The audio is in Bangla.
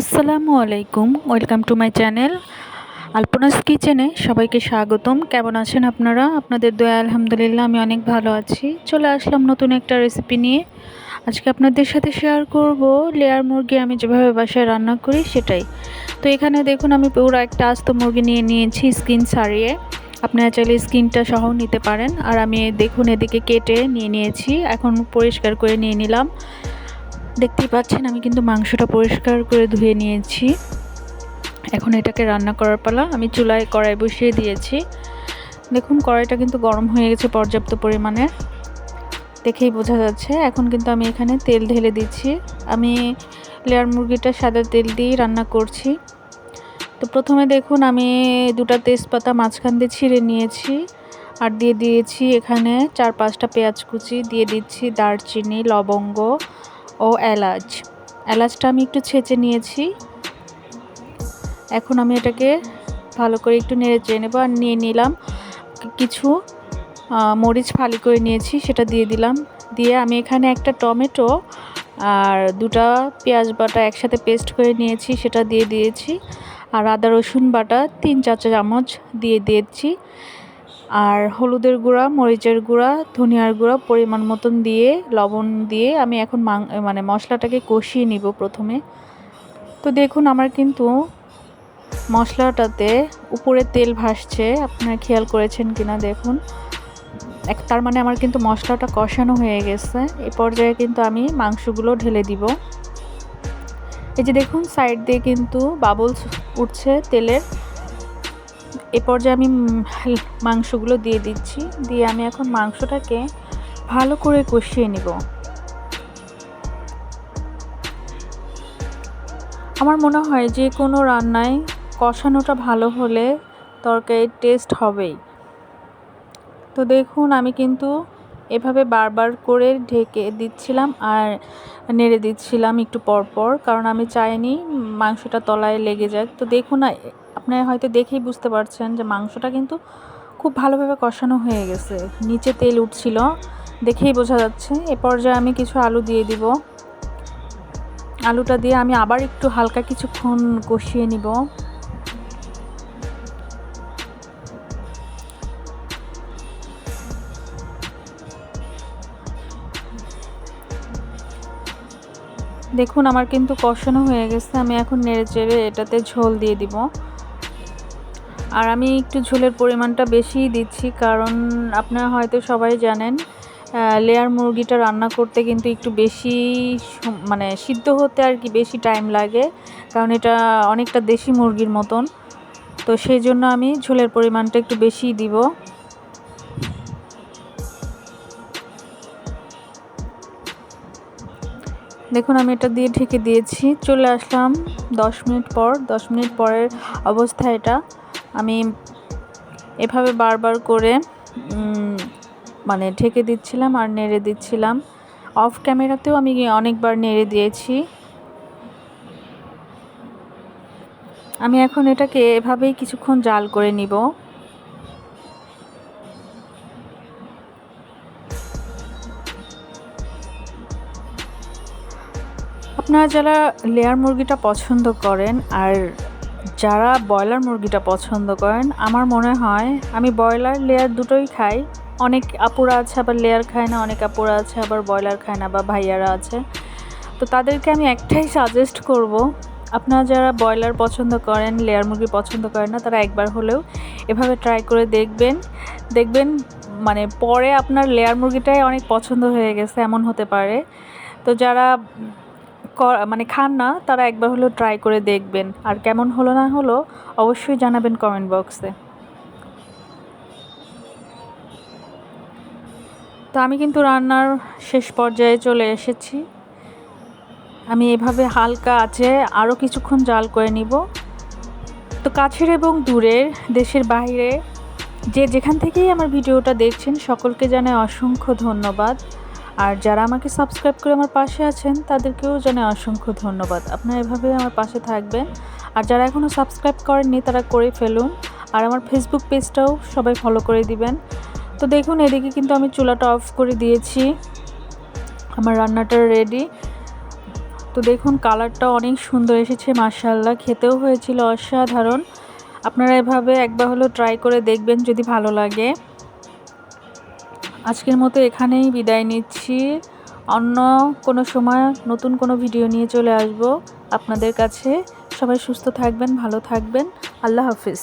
আসসালামু আলাইকুম, welcome to my channel Alpana's কিচেনে সবাইকে স্বাগতম। কেমন আছেন আপনারা? আপনাদের দয়া, আলহামদুলিল্লাহ, আমি অনেক ভালো আছি। চলে আসলাম নতুন একটা রেসিপি নিয়ে। আজকে আপনাদের সাথে শেয়ার করব লেয়ার মুরগি আমি যেভাবে বাসায় রান্না করি সেটাই। তো এখানে দেখুন, আমি পুরো একটা আস্ত মুরগি নিয়ে নিয়েছি স্কিন ছাড়িয়ে। আপনারা চাইলে স্কিনটা সহ নিতে পারেন। আর আমি দেখুন, এদিকে কেটে নিয়ে নিয়েছি। এখন পরিষ্কার করে নিয়ে নিলাম। দেখতেই পাচ্ছেন, আমি কিন্তু মাংসটা পরিষ্কার করে ধুয়ে নিয়েছি। এখন এটাকে রান্না করার পালা, আমি চুলায় কড়াই বসিয়ে দিয়েছি। দেখুন, কড়াইটা কিন্তু গরম হয়ে গেছে পর্যাপ্ত পরিমাণে। দেখেই বোঝা যাচ্ছে, এখন কিন্তু আমি এখানে তেল ঢেলে দিচ্ছি। আমি লেয়ার মুরগিটা সাদা তেল দিয়েই রান্না করছি। তো প্রথমে দেখুন, আমি দুটা তেজপাতা মাঝখান দিয়ে ছিঁড়ে নিয়েছি আর দিয়ে দিয়েছি এখানে চার পাঁচটা পেঁয়াজ কুচি, দিয়ে দিচ্ছি দারচিনি, লবঙ্গ ও এলাচ। এলাচটা আমি একটু ছেঁচে নিয়েছি। এখন আমি এটাকে ভালো করে একটু নেড়ে চেয়ে নেব। আর নিয়ে নিলাম কিছু মরিচ ফালি করে নিয়েছি, সেটা দিয়ে দিলাম। দিয়ে আমি এখানে একটা টমেটো আর দুটা পেঁয়াজ বাটা একসাথে পেস্ট করে নিয়েছি, সেটা দিয়ে দিয়েছি। আর আদা রসুন বাটা তিন চার চামচ দিয়ে দিয়েছি। আর হলুদের গুঁড়া, মরিচের গুঁড়া, ধনিয়ার গুঁড়া পরিমাণ মতন দিয়ে, লবণ দিয়ে আমি এখন মানে মশলাটাকে কষিয়ে নিব প্রথমে। তো দেখুন আমার কিন্তু মশলাটাতে উপরে তেল ভাসছে। আপনারা খেয়াল করেছেন কিনা দেখুন। এক, তার মানে আমার কিন্তু মশলাটা কষানো হয়ে গেছে। এ পর্যায়ে কিন্তু আমি মাংসগুলো ঢেলে দিব। এই যে দেখুন, সাইড দিয়ে কিন্তু বাবলস উঠছে তেলের। এ পর্যায়ে আমি মাংসগুলো দিয়ে দিচ্ছি। দিয়ে আমি এখন মাংসটাকে ভালো করে কষিয়ে নিব। আমার মনে হয় যে কোনো রান্নায় কষানোটা ভালো হলে তরকারির টেস্ট হবেই। তো দেখুন, আমি কিন্তু এভাবে বারবার করে ঢেকে দিচ্ছিলাম আর নেড়ে দিচ্ছিলাম একটু পরপর, কারণ আমি চাইনি মাংসটা তলায় লেগে যাক। তো দেখুন না আপনারা হয়তো দেখেই বুঝতে পারছেন যে মাংসটা কিন্তু খুব ভালোভাবে কষানো হয়ে গেছে। নিচে তেল উঠছিল, দেখেই বোঝা যাচ্ছে। এ পর্যায়ে আমি কিছু আলু দিয়ে দিব। আলুটা দিয়ে আমি আবার একটু হালকা কিছুক্ষণ কষিয়ে নিব। দেখুন, আমার কিন্তু কষানো হয়ে গেছে। আমি এখন নেড়ে চেড়ে এটাতে ঝোল দিয়ে দিব। আর আমি একটু ঝোলের পরিমাণটা বেশিই দিচ্ছি, কারণ আপনারা হয়তো সবাই জানেন লেয়ার মুরগিটা রান্না করতে কিন্তু একটু বেশি মানে সিদ্ধ হতে আর কি বেশি টাইম লাগে, কারণ এটা অনেকটা দেশি মুরগির মতন। তো সেই জন্য আমি ঝোলের পরিমাণটা একটু বেশিই দিব। দেখুন, আমি এটা দিয়ে ঢেকে দিয়েছি, চলে আসলাম দশ মিনিট পর। দশ মিনিট পরের অবস্থা এটা। আমি এভাবে বারবার করে মানে ঢেকে দিচ্ছিলাম আর নেড়ে দিচ্ছিলাম। অফ ক্যামেরাতেও আমি অনেকবার নেড়ে দিয়েছি। আমি এখন এটাকে এভাবেই কিছুক্ষণ জাল করে নিব। আপনারা যারা লেয়ার মুরগিটা পছন্দ করেন আর যারা ব্রয়লার মুরগিটা পছন্দ করেন, আমার মনে হয় আমি ব্রয়লার লেয়ার দুটোই খাই। অনেক আপুরা আছে, আবার লেয়ার খায় না, অনেক আপুরা আছে, আবার ব্রয়লার খায় না, বা ভাইয়ারা আছে। তো তাদেরকে আমি একটাই সাজেস্ট করব, আপনারা যারা ব্রয়লার পছন্দ করেন লেয়ার মুরগি পছন্দ করেন না, তারা একবার হলেও এভাবে ট্রাই করে দেখবেন। দেখবেন মানে পরে আপনার লেয়ার মুরগিটাই অনেক পছন্দ হয়ে গেছে, এমন হতে পারে। তো যারা মানে খান না, তারা একবার হলেও ট্রাই করে দেখবেন। আর কেমন হলো না হলো, অবশ্যই জানাবেন কমেন্ট বক্সে তো আমি কিন্তু রান্নার শেষ পর্যায়ে চলে এসেছি। আমি এভাবে হালকা আছে আরও কিছুক্ষণ জাল করে নিব। তো কাছের এবং দূরের, দেশের বাইরে, যে যেখান থেকেই আমার ভিডিওটা দেখছেন, সকলকে জানাই অসংখ্য ধন্যবাদ। আর যারা আমাকে সাবস্ক্রাইব করে আমার পাশে আছেন, তাদেরকেও জানাই অসংখ্য ধন্যবাদ। আপনারা এভাবে আমার পাশে থাকবেন। আর যারা এখনও সাবস্ক্রাইব করেননি, তারা করে ফেলুন। আর আমার ফেসবুক পেজটাও সবাই ফলো করে দিবেন। তো দেখুন, এদিকে কিন্তু আমি চুলাটা অফ করে দিয়েছি। আমার রান্নাটা রেডি তো দেখুন কালারটা অনেক সুন্দর এসেছে মার্শাল্লাহ খেতেও হয়েছিল অসাধারণ। আপনারা এভাবে একবার হলো ট্রাই করে দেখবেন যদি ভালো লাগে। আজকের মতো এখানেই বিদায় নিচ্ছি। অন্য কোনো সময় নতুন কোনো ভিডিও নিয়ে চলে আসব। আপনাদের কাছে সবাই সুস্থ থাকবেন, ভালো থাকবেন। আল্লাহ হাফিজ।